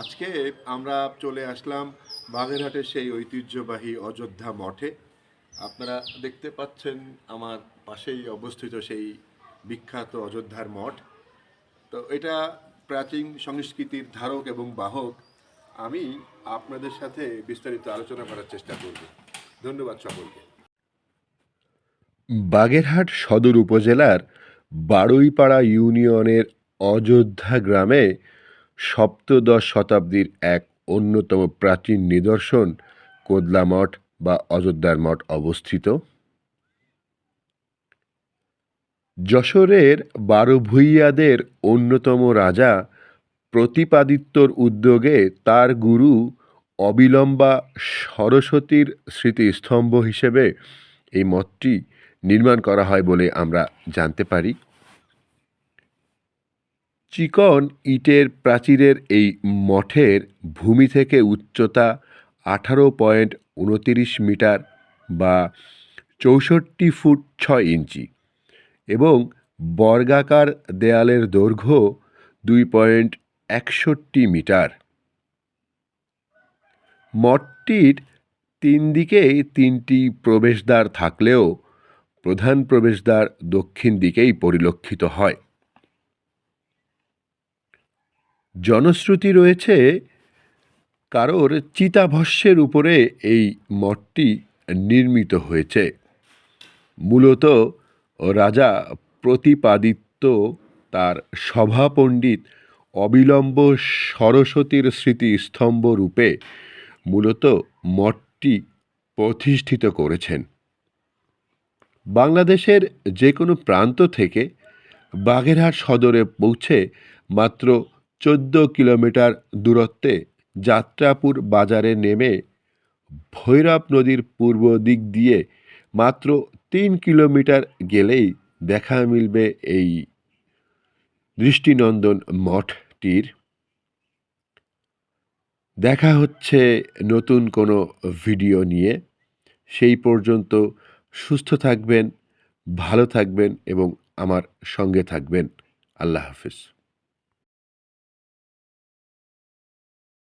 আজকে আমরা চলে আসলাম বাগেরহাটের সেই ঐতিহ্যবাহী অযোধ্যা মঠে। আপনারা দেখতে পাচ্ছেন আমার পাশেই অবস্থিত সেই বিখ্যাত অযোধ্যার মঠ। তো এটা প্রাচীন সংস্কৃতির ধারক এবং বাহক। আমি আপনাদের সাথে বিস্তারিত আলোচনা করার চেষ্টা করব। ধন্যবাদ সকলকে। বাগেরহাট সদর উপজেলার বারুইপাড়া ইউনিয়নের অযোধ্যা গ্রামে সপ্তদশ শতাব্দীর এক অন্যতম প্রাচীন নিদর্শন কোদলা মঠ বা অযোধ্যার মঠ অবস্থিত। যশোরের বারো ভূইয়াদের অন্যতম রাজা প্রতিপাদিত্যর উদ্যোগে তার গুরু অবিলম্বা সরস্বতীর স্মৃতিস্তম্ভ হিসেবে এই মঠটি নির্মাণ করা হয় বলে আমরা জানতে পারি। চিকন ইটের প্রাচীরের এই মঠের ভূমি থেকে উচ্চতা আঠারো পয়েন্ট উনতিরিশ মিটার বা চৌষট্টি ফুট ছয় ইঞ্চি এবং বর্গাকার দেয়ালের দৈর্ঘ্য দুই পয়েন্ট একষট্টি মিটার। মঠটির তিন দিকেই তিনটি প্রবেশদ্বার থাকলেও প্রধান প্রবেশদ্বার দক্ষিণ দিকেই পরিলক্ষিত হয়। জনশ্রুতি রয়েছে কারোর চিতাভস্যের উপরে এই মঠটি নির্মিত হয়েছে। মূলত রাজা প্রতিপাদিত্য তার সভাপণ্ডিত অবিলম্ব সরস্বতীর স্মৃতিস্তম্ভ রূপে মূলত মঠটি প্রতিষ্ঠিত করেছেন। বাংলাদেশের যে কোনো প্রান্ত থেকে বাগেরহাট সদরে পৌঁছে মাত্র চোদ্দ কিলোমিটার দূরত্বে যাত্রাপুর বাজারে নেমে ভৈরব নদীর পূর্ব দিক দিয়ে মাত্র তিন কিলোমিটার গেলেই দেখা মিলবে এই দৃষ্টিনন্দন মঠটির। দেখা হচ্ছে নতুন কোনো ভিডিও নিয়ে। সেই পর্যন্ত সুস্থ থাকবেন, ভালো থাকবেন এবং আমার সঙ্গে থাকবেন। আল্লাহ হাফিজ।